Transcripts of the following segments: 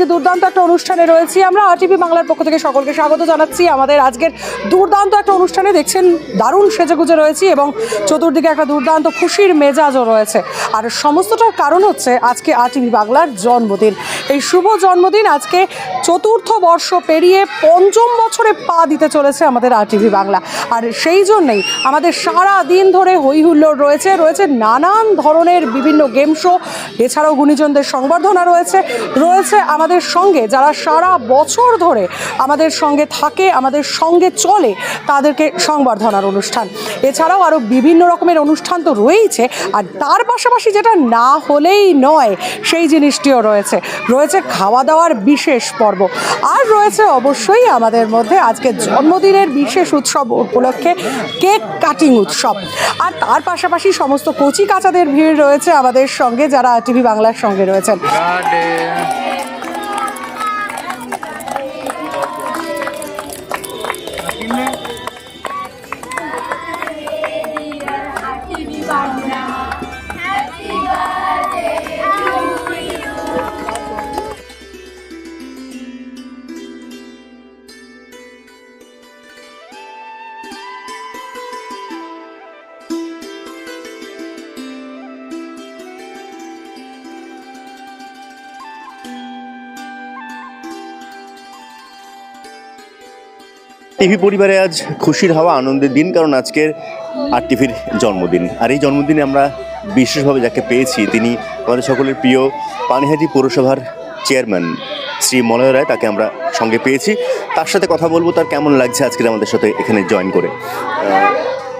আজকে দুর্দান্ত একটা অনুষ্ঠানে রয়েছি। আমরা আরটিভি বাংলার পক্ষ থেকে সকলকে স্বাগত জানাচ্ছি। আমাদের আজকের দুর্দান্ত একটা অনুষ্ঠানে দেখছেন দারুণ সেজেগুজে রয়েছি এবং চতুর্দিকে একটা দুর্দান্ত খুশির মেজাজও রয়েছে। আর সমস্তটার কারণ হচ্ছে আজকে আরটিভি বাংলার জন্মদিন। এই শুভ জন্মদিন আজকে চতুর্থ বর্ষ পেরিয়ে পঞ্চম বছরে পা দিতে চলেছে আমাদের আরটিভি বাংলা। আর সেই জন্যেই আমাদের সারা দিন ধরে হই হুল্লোড় রয়েছে রয়েছে নানান ধরনের বিভিন্ন গেম শো। এছাড়াও গুণীজনদের সংবর্ধনা রয়েছে রয়েছে আমাদের সঙ্গে, যারা সারা বছর ধরে আমাদের সঙ্গে থাকে, আমাদের সঙ্গে চলে, তাদেরকে সংবর্ধনার অনুষ্ঠান। এছাড়াও আরও বিভিন্ন রকমের অনুষ্ঠান তো রয়েইছে, আর তার পাশাপাশি যেটা না হলেই নয়, সেই জিনিসটিও রয়েছে। রয়েছে খাওয়া দাওয়ার বিশেষ পর্ব। আর রয়েছে অবশ্যই আমাদের মধ্যে আজকে জন্মদিনের বিশেষ উৎসব উপলক্ষে কেক কাটিং উৎসব। আর তার পাশাপাশি সমস্ত কচি কাচাদের ভিড় রয়েছে আমাদের সঙ্গে, যারা টিভি বাংলার সঙ্গে রয়েছেন। টিভি পরিবারে আজ খুশির হাওয়া, আনন্দের দিন, কারণ আজকের আর টিভির জন্মদিন। আর এই জন্মদিনে আমরা বিশেষভাবে যাকে পেয়েছি, তিনি আমাদের সকলের প্রিয় পানিহাটি পৌরসভার চেয়ারম্যান শ্রী মলয় রায়, তাকে আমরা সঙ্গে পেয়েছি। তার সাথে কথা বলব, তার কেমন লাগছে আজকের আমাদের সাথে এখানে জয়েন করে?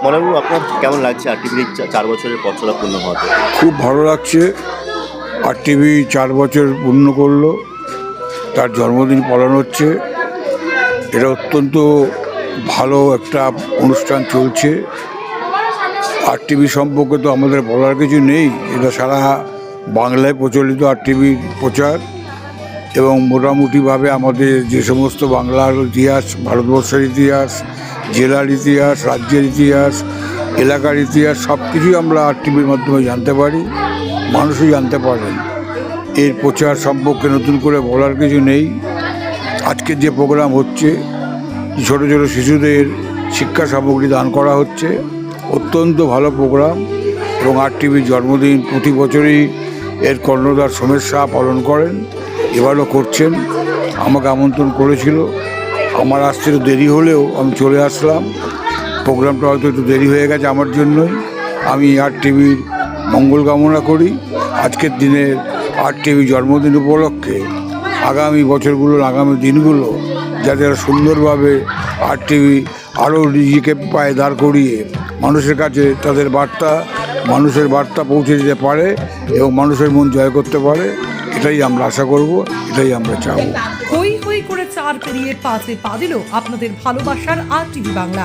মলয়বাবু আপনার কেমন লাগছে আর টিভির চার বছরের পথ চলা পূর্ণ হওয়াতে খুব ভালো লাগছে। আর টিভি চার বছর পূর্ণ করল। তার জন্মদিন পালন হচ্ছে। এটা অত্যন্ত ভালো একটা অনুষ্ঠান চলছে। আর টিভি সম্পর্কে তো আমাদের বলার কিছু নেই। এটা সারা বাংলায় প্রচলিত আর টিভির প্রচার এবং মোটামুটিভাবে আমাদের যে সমস্ত বাংলার ইতিহাস, ভারতবর্ষের ইতিহাস, জেলার ইতিহাস, রাজ্যের ইতিহাস, এলাকার ইতিহাস সব কিছুই আমরা আর টিভির মাধ্যমে জানতে পারি। মানুষও জানতে পারেন এর প্রচার সম্পর্কে নতুন করে বলার কিছু নেই। আজকের যে প্রোগ্রাম হচ্ছে, ছোটো ছোটো শিশুদের শিক্ষা সামগ্রী দান করা হচ্ছে। অত্যন্ত ভালো প্রোগ্রাম এবং আর টিভির জন্মদিন প্রতি বছরই এর কর্ণধার সোমেশ শাহ পালন করেন, এবারও করছেন। আমাকে আমন্ত্রণ করেছিল। আমার আসতে দেরি হলেও আমি চলে আসলাম। প্রোগ্রামটা হয়তো একটু দেরি হয়ে গেছে আমার জন্যই। আমি আর টিভির মঙ্গল কামনা করি। আজকের দিনের আর টিভি জন্মদিন উপলক্ষে আগামী বছরগুলোর আগামী দিনগুলো যাতে সুন্দরভাবে আর টিভি আরও নিজেকে পায়ে দাঁড় করিয়ে মানুষের কাছে তাদের বার্তা, মানুষের বার্তা পৌঁছে দিতে পারে এবং মানুষের মন জয় করতে পারে, এটাই আমরা আশা করব, এটাই আমরা চাবো। হই হই করে চার পেরিয়ে পাঁচে পা দিল আপনাদের ভালোবাসার আর টিভি বাংলা।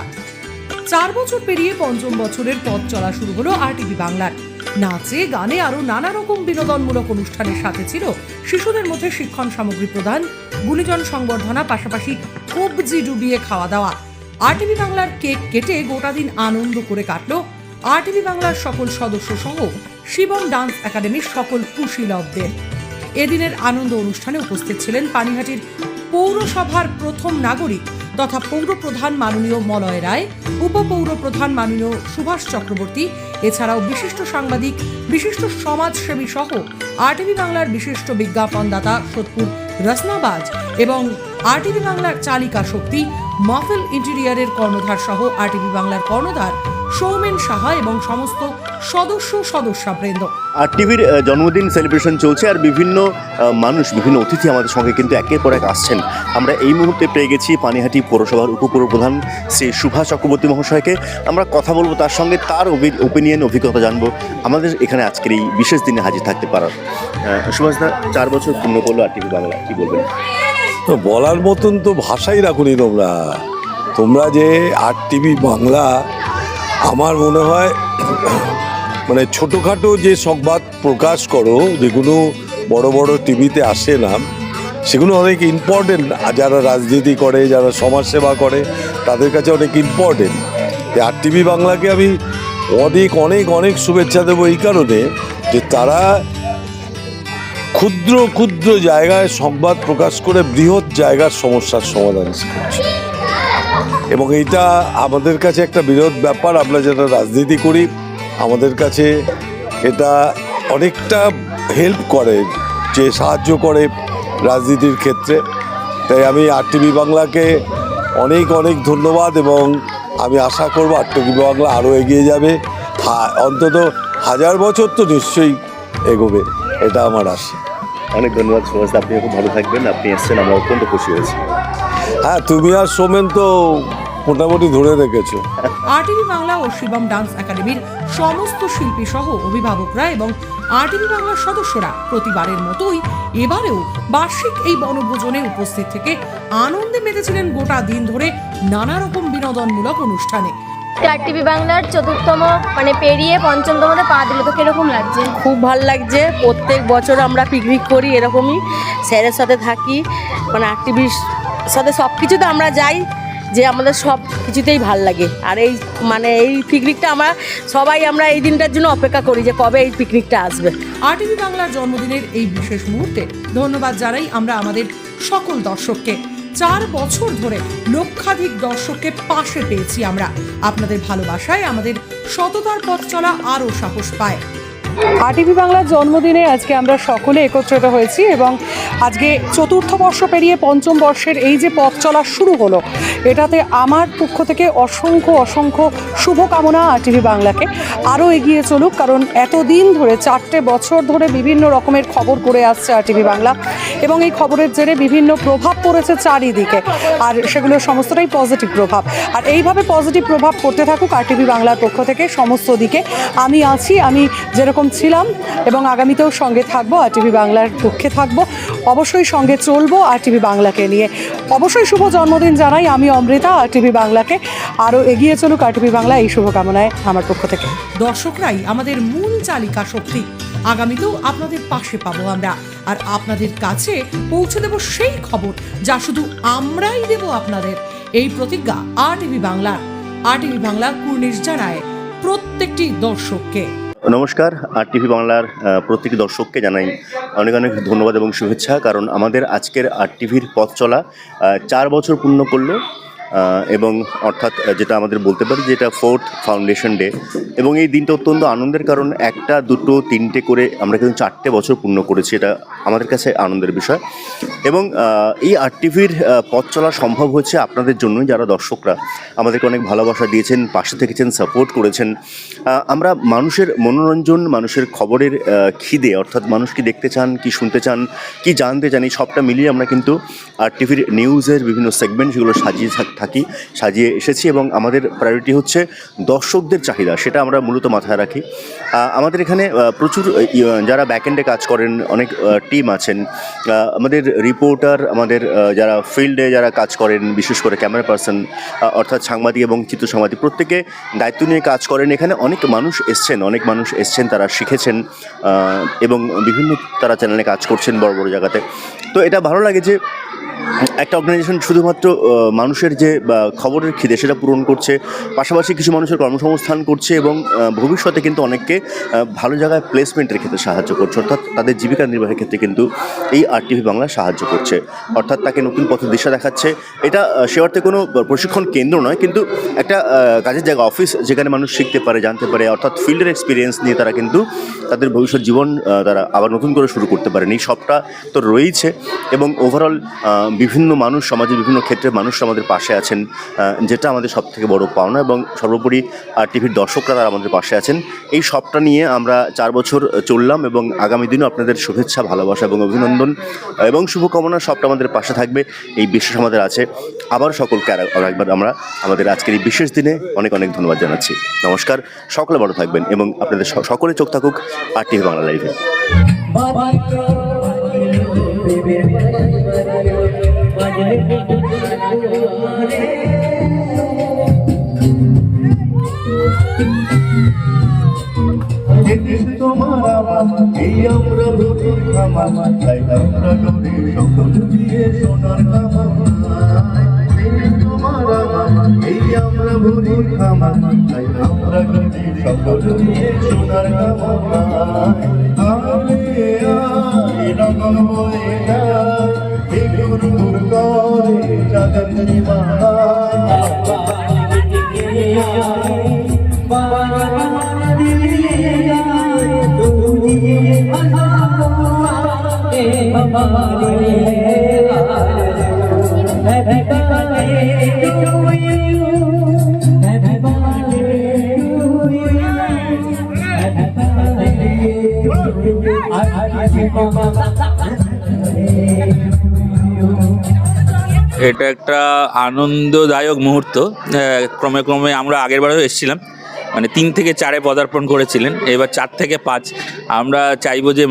চার বছর পেরিয়ে পঞ্চম বছরের পথ চলা শুরু হলো আর টিভি বাংলার। নাচে, গানে আরও নানা রকম বিনোদনমূলক অনুষ্ঠানের সাথে ছিল শিশুদের মধ্যে শিক্ষণ সামগ্রী প্রদান, গুণীজন সংবর্ধনা, পাশাপাশি কবজি ডুবিয়ে খাওয়া দাওয়া। আর টিভি বাংলার কেক কেটে গোটা দিন আনন্দ করে কাটলো। আর টিভি বাংলার সকল সদস্য সহ শিবম ডান্স একাডেমির সকল কুশীলবদের। এদিনের আনন্দ অনুষ্ঠানে উপস্থিত ছিলেন পানিহাটির পৌরসভার প্রথম নাগরিক তথা পৌরপ্রধান মাননীয় মলয় রায়, উপপৌরপ্রধান মাননীয় সুভাষ চক্রবর্তী এছাড়াও বিশিষ্ট সাংবাদিক, বিশিষ্ট সমাজসেবী সহ আরটিভি বাংলার বিশিষ্ট বিজ্ঞাপনদাতা সোদপুর রসনাবাজ এবং আরটিভি বাংলার চালিকা শক্তি মাফেল ইন্টেরিয়ারের কর্ণধার সহ আরটিভি বাংলার কর্ণধার সৌমেন সাহা এবং সমস্ত সদস্য সদস্যবৃন্দ। আর টিভির জন্মদিন সেলিব্রেশন চলছে আর বিভিন্ন মানুষ বিভিন্ন অতিথি আমাদের সঙ্গে কিন্তু একের পর এক আসছেন। আমরা এই মুহূর্তে পেয়ে গেছি পানিহাটি পৌরসভার উপপৌরপ্রধান শ্রী সুভাষ চক্রবর্তী মহাশয়কে। আমরা কথা বলব তার সঙ্গে তার ওপিনিয়ন অভিজ্ঞতা জানব। আমাদের এখানে আজকের এই বিশেষ দিনে হাজির থাকতে পারার সুভাষ দা চার বছর পূর্ণ করল আর টিভি বাংলা কি বলবেন? তো বলার মতন তো ভাষাই রাখুনি তোমরা। তোমরা যে আর টিভি বাংলা আমার মনে হয় মানে ছোটোখাটো যে সংবাদ প্রকাশ করো, যেগুলো বড় বড় টিভিতে আসে না, সেগুলো অনেক ইম্পর্টেন্ট যারা রাজনীতি করে, যারা সমাজসেবা করে, তাদের কাছে অনেক ইম্পর্টেন্ট আর টিভি বাংলাকে আমি অনেক অনেক অনেক শুভেচ্ছা দেবো এই কারণে যে তারা ক্ষুদ্র ক্ষুদ্র জায়গায় সংবাদ প্রকাশ করে বৃহৎ জায়গার সমস্যার সমাধান করছে এবং এইটা আমাদের কাছে একটা বিরোধ ব্যাপার। আমরা যারা রাজনীতি করি, আমাদের কাছে এটা অনেকটা হেল্প করে, যে সাহায্য করে রাজনীতির ক্ষেত্রে। তাই আমি আর টিভি বাংলাকে অনেক অনেক ধন্যবাদ এবং আমি আশা করব আর টিভি বাংলা আরও এগিয়ে যাবে। অন্তত হাজার বছর তো নিশ্চয়ই এগোবে, এটা আমার আশা। অনেক ধন্যবাদ সুভাষ আপনি খুব ভালো থাকবেন। আপনি এসেছেন আমরা অত্যন্ত খুশি হয়েছি। হ্যাঁ তুমি আর সোমেন তো মোটামুটি ধরে রেখেছো। আরটিভি বাংলা ও শিবম ডান্স একাডেমির সমস্ত শিল্পী সহ অভিভাবকরা এবং আরটিভি বাংলার সদস্যরা প্রতিবারের মতোই এবারেও বার্ষিক এই বনভোজনে উপস্থিত থেকে আনন্দে মেতেছিলেন গোটা দিন ধরে নানা রকম বিনোদনমূলক অনুষ্ঠানে। স্টার টিভি বাংলার চতুর্থম মানে পেরিয়ে পঞ্চমতমতে পা দিল তো কীরকম লাগছে? খুব ভালো লাগছে। প্রত্যেক বছর আমরা পিকনিক করি এরকমই। স্যারের সাথে থাকি। মানে অ্যাক্টিভির সাথে সব কিছুতে আমরা যাই যে আমাদের সব কিছুতেই ভালো লাগে। আর এই মানে এই পিকনিকটা আমরা সবাই আমরা এই দিনটার জন্য অপেক্ষা করি যে কবে এই পিকনিকটা আসবে। আরটিভি বাংলার জন্মদিনের এই বিশেষ মুহূর্তে ধন্যবাদ জানাই আমরা আমাদের সকল দর্শককে। চার বছর ধরে লক্ষাধিক দর্শককে পাশে পেয়েছি আমরা। আপনাদের ভালোবাসায় আমাদের সততার পথ চলা আরও সাহস পায়। আরটিভি বাংলার জন্মদিনে আজকে আমরা সকলে একত্রিত হয়েছি এবং আজকে চতুর্থ বর্ষ পেরিয়ে পঞ্চম বর্ষের এই যে পথ চলা শুরু হলো, এটাতে আমার পক্ষ থেকে অসংখ্য অসংখ্য শুভকামনা আরটিভি বাংলাকে। আরও এগিয়ে চলুক, কারণ এতদিন ধরে, চারটে বছর ধরে বিভিন্ন রকমের খবর করে আসছে আরটিভি বাংলা এবং এই খবরের জেরে বিভিন্ন প্রভাব পড়েছে চারিদিকে, আর সেগুলো সমস্তটাই পজিটিভ প্রভাব। আর এইভাবে পজিটিভ প্রভাব পড়তে থাকুক আরটিভি বাংলার পক্ষ থেকে সমস্ত দিকে। আমি আছি, আমি যেরকম ছিলাম এবং আগামীতেও সঙ্গে থাকব, আর টিভি বাংলার পক্ষে থাকব। অবশ্যই সঙ্গে চলবো আর টিভি বাংলাকে নিয়ে। অবশ্যই শুভ জন্মদিন জানাই আমি অমৃতা, আর টিভি বাংলাকে আরও এগিয়ে চলুক, আর টিভি বাংলা এই শুভকামনায় আমার পক্ষ থেকে। দর্শকরাই আমাদের মূল চালিকা শক্তি। আগামীতেও আপনাদের পাশে পাবো আমরা, আর আপনাদের কাছে পৌঁছে দেব সেই খবর যা শুধু আমরাই দেব আপনাদের। এই প্রতিজ্ঞা আর টিভি বাংলার। আর টিভি বাংলা কুর্নিশ জানায় প্রত্যেকটি দর্শককে। নমস্কার আর টিভি বাংলার প্রত্যেক দর্শককে জানাই অনেক অনেক ধন্যবাদ এবং শুভেচ্ছা। কারণ আমাদের আজকের আর টিভির পথ চলা চার বছর পূর্ণ করল। এবং অর্থাৎ যেটা আমাদের বলতে পারি যেটা ফোর্থ ফাউন্ডেশন ডে। এবং এই দিনটা অত্যন্ত আনন্দের কারণ একটা, দুটো, তিনটে করে আমরা কিন্তু চারটে বছর পূর্ণ করেছি, এটা আমাদের কাছে আনন্দের বিষয়। এবং এই আর টিভির পথ চলা সম্ভব হচ্ছে আপনাদের জন্যই যারা দর্শকরা আমাদেরকে অনেক ভালোবাসা দিয়েছেন, পাশে থেকেছেন, সাপোর্ট করেছেন। আমরা মানুষের মনোরঞ্জন, মানুষের খবরের খিদে, অর্থাৎ মানুষ কি দেখতে চান, কি শুনতে চান, কি জানতে চান, এই সবটা মিলিয়ে আমরা কিন্তু আর টিভির নিউজের বিভিন্ন সেগমেন্ট সেগুলো সাজিয়ে থাক- থাকি সাজিয়ে এসেছি এবং আমাদের প্রায়োরিটি হচ্ছে দর্শকদের চাহিদা, সেটা আমরা মূলত মাথায় রাখি। আমাদের এখানে প্রচুর যারা ব্যাকএন্ডে কাজ করেন, অনেক টিম আছেন। আমাদের রিপোর্টার আমাদের যারা ফিল্ডে যারা কাজ করেন, বিশেষ করে ক্যামেরা পার্সন অর্থাৎ সাংবাদিক এবং চিত্র সাংবাদিক, প্রত্যেকে দায়িত্ব নিয়ে কাজ করেন। এখানে অনেক মানুষ এসছেন, অনেক মানুষ এসছেন, তারা শিখেছেন এবং বিভিন্ন তারা চ্যানেলে কাজ করছেন বড় বড় জায়গাতে। তো এটা ভালো লাগে যে একটা অর্গানাইজেশন শুধুমাত্র মানুষের যে খবরের খিদে সেটা পূরণ করছে, পাশাপাশি কিছু মানুষের কর্মসংস্থান করছে এবং ভবিষ্যতে কিন্তু অনেককে ভালো জায়গায় প্লেসমেন্টের ক্ষেত্রে সাহায্য করছে। অর্থাৎ তাদের জীবিকা নির্বাহের ক্ষেত্রে কিন্তু এই আর টিভি বাংলা সাহায্য করছে। অর্থাৎ তাকে নতুন পথের দিশা দেখাচ্ছে। এটা সে অর্থে কোনো প্রশিক্ষণ কেন্দ্র নয়, কিন্তু একটা কাজের জায়গা অফিস যেখানে মানুষ শিখতে পারে, জানতে পারে, অর্থাৎ ফিল্ডের এক্সপিরিয়েন্স নিয়ে তারা কিন্তু তাদের ভবিষ্যৎ জীবন তারা আবার নতুন করে শুরু করতে পারেন। এই সবটা তো রয়েইছে এবং ওভারঅল বিভিন্ন মানুষ সমাজের বিভিন্ন ক্ষেত্রে মানুষ আমাদের পাশে আছেন যেটা আমাদের সব থেকে বড় পাওনা এবং সর্বোপরি আর টিভির দর্শকরা তারা আমাদের পাশে আছেন এই সবটা নিয়ে আমরা চার বছর চললাম এবং আগামী দিনও আপনাদের শুভেচ্ছা ভালোবাসা এবং অভিনন্দন এবং শুভকামনা সবটা আমাদের পাশে থাকবে এই বিশ্বাস আমাদের আছে আবার সকলকে আর একবার আমরা আমাদের আজকের এই বিশেষ দিনে অনেক অনেক ধন্যবাদ জানাচ্ছি নমস্কার সকলে ভালো থাকবেন এবং আপনাদের সকলে চোখ থাকুক আর টিভি বাংলা লাইভে এই আমরা ধরে খামা তাই আমরা গড়ে সকল দিয়ে সোনার কামা তোমার আমার এই আমরা ভরি খামা তাই আমরা গড়ে সকল দিয়ে সোনার কামা আরে আয় রং জীবন বয়ে যায় এটা একটা আনন্দদায়ক মুহূর্ত। ক্রমে ক্রমে আমরা আগের বারেও এসেছিলাম। মানে তিন থেকে চারে পদার্পণ করেছিলেন। এবার চার থেকে পাঁচ। আমরা চাইব যে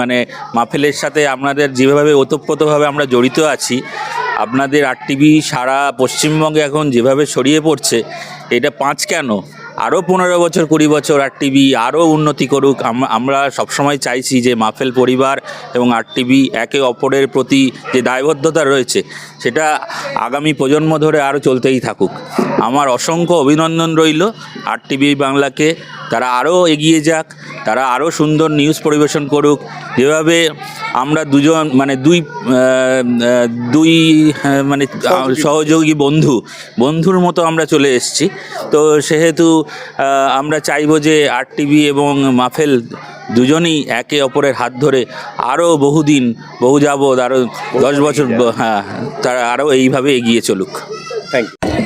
মানে মাফেলের সাথে আপনাদের যেভাবে ওতপ্রোতভাবে আমরা জড়িত আছি, আপনাদের আর টিভি সারা পশ্চিমবঙ্গে এখন যেভাবে ছড়িয়ে পড়ছে, এটা পাঁচ কেন? আরও পনেরো বছর কুড়ি বছর আর টিভি আরও উন্নতি করুক। আম- আমরা সবসময় চাইছি যে মাফেল পরিবার এবং আর টিভি একে অপরের প্রতি যে দায়বদ্ধতা রয়েছে সেটা আগামী প্রজন্ম ধরে আরও চলতেই থাকুক। আমার অসংখ্য অভিনন্দন রইল আর টিভি বাংলাকে। তারা আরও এগিয়ে যাক তারা আরও সুন্দর নিউজ পরিবেশন করুক। যেভাবে আমরা দুজন মানে দুই দুই মানে সহযোগী বন্ধু বন্ধুর মতো আমরা চলে এসেছি। তো সেহেতু আমরা চাইব যে আর টিভি এবং মাফেল দুজনেই একে অপরের হাত ধরে আরও বহুদিন, বহু যাবৎ আরও দশ বছর হ্যাঁ তারা আরও এইভাবে এগিয়ে চলুক। থ্যাংক ইউ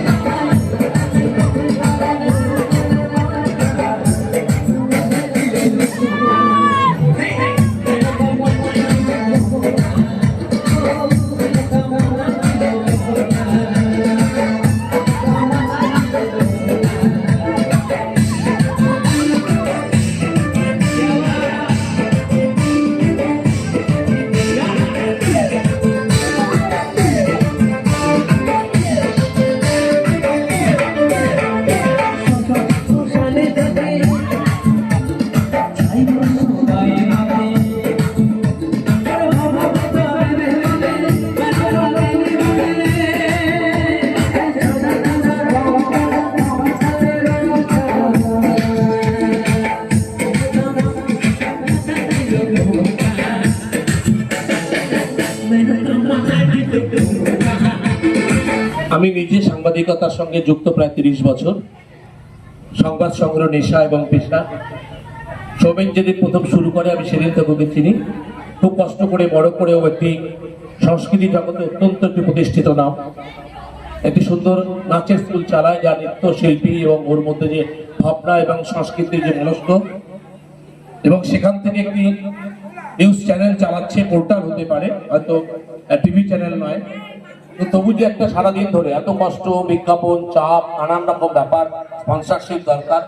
আমি নিজে সাংবাদিকতার সঙ্গে যুক্ত প্রায় তিরিশ বছর। সংবাদ সংগ্রহ নেশা এবং পেশা সৌমেন যেদিন প্রথম শুরু করে, আমি সেদিন থেকে ওকে চিনি। খুব কষ্ট করে বড় করেও একটি সংস্কৃতি জগতে অত্যন্ত একটি প্রতিষ্ঠিত নাম। একটি সুন্দর নাচের স্কুল চালায়, যা নৃত্যশিল্পী এবং ওর মধ্যে যে ভাবনা এবং সংস্কৃতির যে মনস্ক। এবং সেখান থেকে একটি নিউজ চ্যানেল চালাচ্ছে পোর্টাল হতে পারে, হয়তো টিভি চ্যানেল নয়। তবু যে একটা সারাদিন ধরে এত কষ্ট, বিজ্ঞাপন, চাপ, নানান রকম ব্যাপার স্পন্সারশিপ দরকার।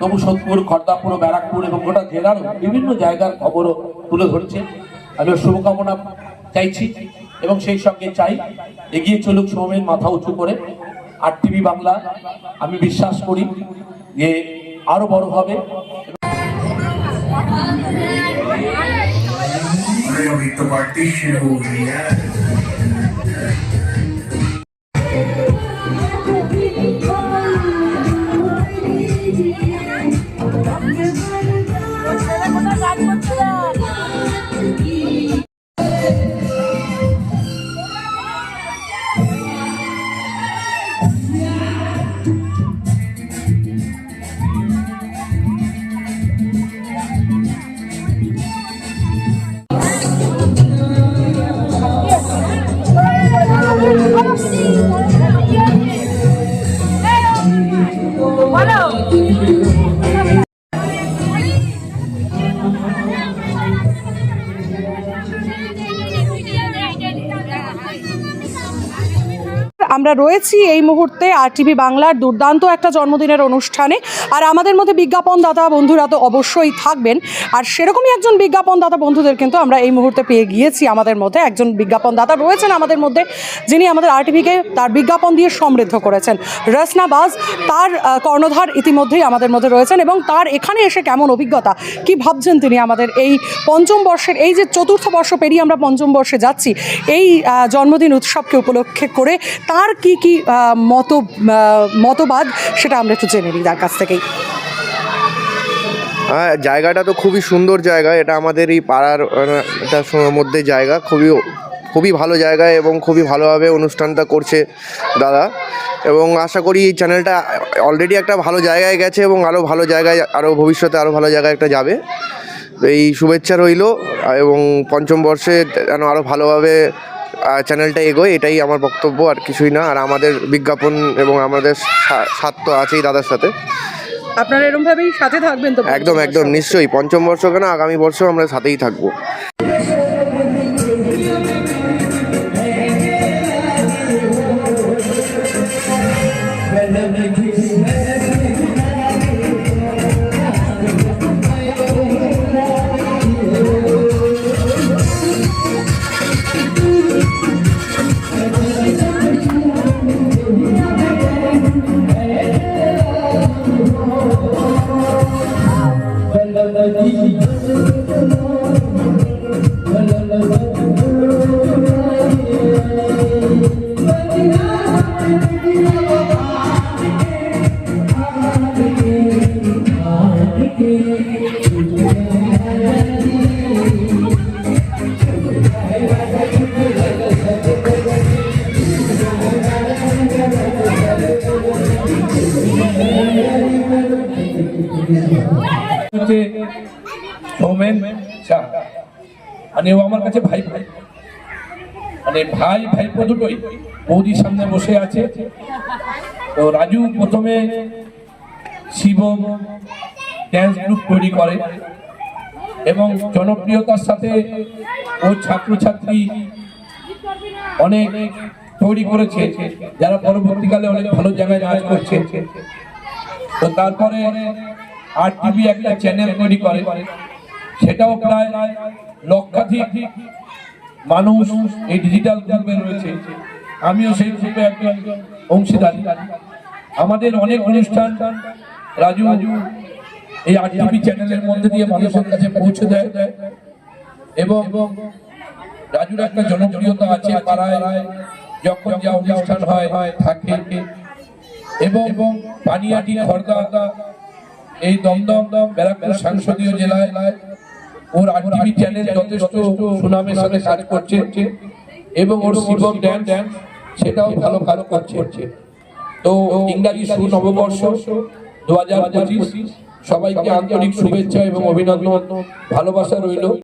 তবু সোদপুর খড়দাপুর ব্যারাকপুর এবং গোটা জেলার বিভিন্ন জায়গার খবরও তুলে ধরছে। আমি শুভকামনা চাইছি এবং সেই সঙ্গে চাই, এগিয়ে চলুক সৌমেন মাথা উঁচু করে। আর টিভি বাংলা, আমি বিশ্বাস করি যে আরও বড় হবে। अभी तो पार्टी शुरू हो गई है। আমরা রয়েছি এই মুহূর্তে আর টিভি বাংলার দুর্দান্ত একটা জন্মদিনের অনুষ্ঠানে। আর আমাদের মধ্যে বিজ্ঞাপনদাতা বন্ধুরা তো অবশ্যই থাকবেন। আর সেরকমই একজন বিজ্ঞাপনদাতা বন্ধুদের কিন্তু আমরা এই মুহূর্তে পেয়ে গিয়েছি আমাদের মধ্যে। একজন বিজ্ঞাপনদাতা রয়েছেন আমাদের মধ্যে, যিনি আমাদের আর টিভিকে তার বিজ্ঞাপন দিয়ে সমৃদ্ধ করেছেন। রসনা বাজ, তার কর্ণধার ইতিমধ্যেই আমাদের মধ্যে রয়েছেন এবং তার এখানে এসে কেমন অভিজ্ঞতা, কি ভাবছেন তিনি আমাদের এই পঞ্চম বর্ষের, এই যে চতুর্থ বর্ষ পেরিয়ে আমরা পঞ্চম বর্ষে যাচ্ছি, এই জন্মদিন উৎসবকে উপলক্ষে করে তার কি কি আহ, মত মতবাদ সেটা আমরা একটু জেনে নিই তার কাছ থেকেই। হ্যাঁ জায়গাটা তো খুবই সুন্দর জায়গা। এটা আমাদের এই পাড়ার একটা মধ্যে জায়গা। খুবই খুবই ভালো জায়গা এবং খুবই ভালোভাবে অনুষ্ঠানটা করছে দাদা। এবং আশা করি এই চ্যানেলটা অলরেডি একটা ভালো জায়গায় গেছে এবং আরও ভালো জায়গায় আরও ভবিষ্যতে আরও ভালো জায়গায় একটা যাবে। এই শুভেচ্ছা রইল এবং পঞ্চম বর্ষে যেন আরও ভালোভাবে চ্যানেলটা এগোয় এটাই আমার বক্তব্য আর কিছুই না। আর আমাদের বিজ্ঞাপন এবং আমাদের স্বার্থ তো আছেই দাদার সাথে। আপনারা এরকমভাবেই সাথে থাকবেন তো? একদম একদম নিশ্চয়ই। পঞ্চম বর্ষ কেন আগামী বর্ষ আমরা সাথেই থাকব। দুটোই। বৌদির সামনে বসে আছে। তো রাজু প্রথমে শিবম ড্যান্স গ্রুপ তৈরি করে এবং জনপ্রিয়তার সাথে ও ছাত্রছাত্রী অনেক তৈরি করেছে, যারা পরবর্তীকালে অনেক ভালো জায়গায় কাজ করছে। তো তারপরে আর টিভি একটা চ্যানেল তৈরি করে, সেটাও প্রায় লক্ষাধিক মানুষ এই ডিজিটাল গ্রুপে রয়েছে। আমিও সেই গ্রুপে একজন অংশীদার। আমাদের অনেক অনুষ্ঠান রাজু রাজু এই আর টিভি চ্যানেলের মধ্যে দিয়ে মানুষের কাছে পৌঁছে দেয়। এবং রাজুর একটা জনপ্রিয়তা আছে যখন যা অনুষ্ঠান হয়, থাকে। এবং এবং পানিয়াটি খড়দা এই দমদম দম ব্যারাকপুর সংসদীয় জেলায় ওর আরটিভি চ্যানেল যথেষ্ট সুনামের সাথে কাজ করছে এবং ওর শিবম ড্যান্স সেটাও ভালো কাজ করছে। তো ইংরাজি সু নববর্ষ দু হাজার পঁচিশ সবাইকে আন্তরিক শুভেচ্ছা এবং অভিনন্দন। ভালোবাসা রইল।